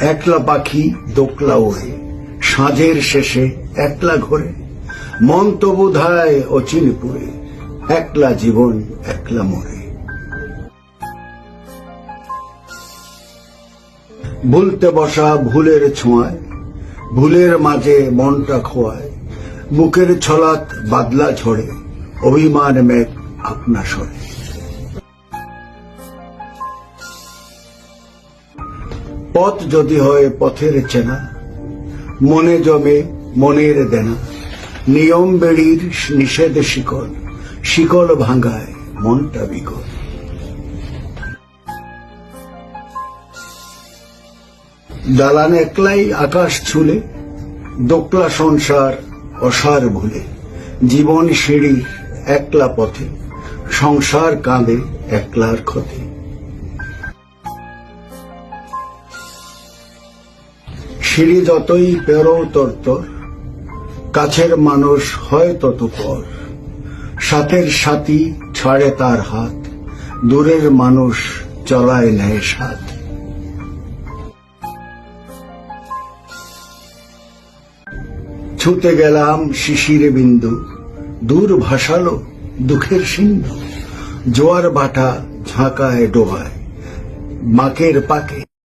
একলা পাখি দোকলা ওড়ে। সাঁঝের শেষে একলা ঘরে। মন তো বোধায় অচিনপুরে একলা জীবন, একলা মরে। ভুলতে বসা ভুলের ছোঁয়ায়, ভুলের মাঝে মনটা খোয়ায়। বুকের ছলাত বাদলা ঝরে, অভিমান মেঘ আপনা সরে। পথ যদি হয় পথের চেনা, মনে জমে মনের দেনা। নিয়ম বেড়ির নিষেধ শিকল শিকল ভাঙায় মনটা বিকল। দালান একলাই আকাশ ছুলে, দোকলা সংসার অসার ভুলে। জীবন সিঁড়ি একলা পথে, সংসার কাঁদে একলার ক্ষতে। সিঁড়ি যতই পেরো তরতর কাছের মানুষ হয় তত পর সাথের সাথী ছাড়ে তার হাত, দূরের মানুষ চলায় নেয় সাথ। ছুতে গেলাম শিশির বিন্দু, দূর ভাসালো দুঃখের সিন্ধু। জোয়ার ভাটা ঝাঁকায় ডোবায় মাকের পাকে।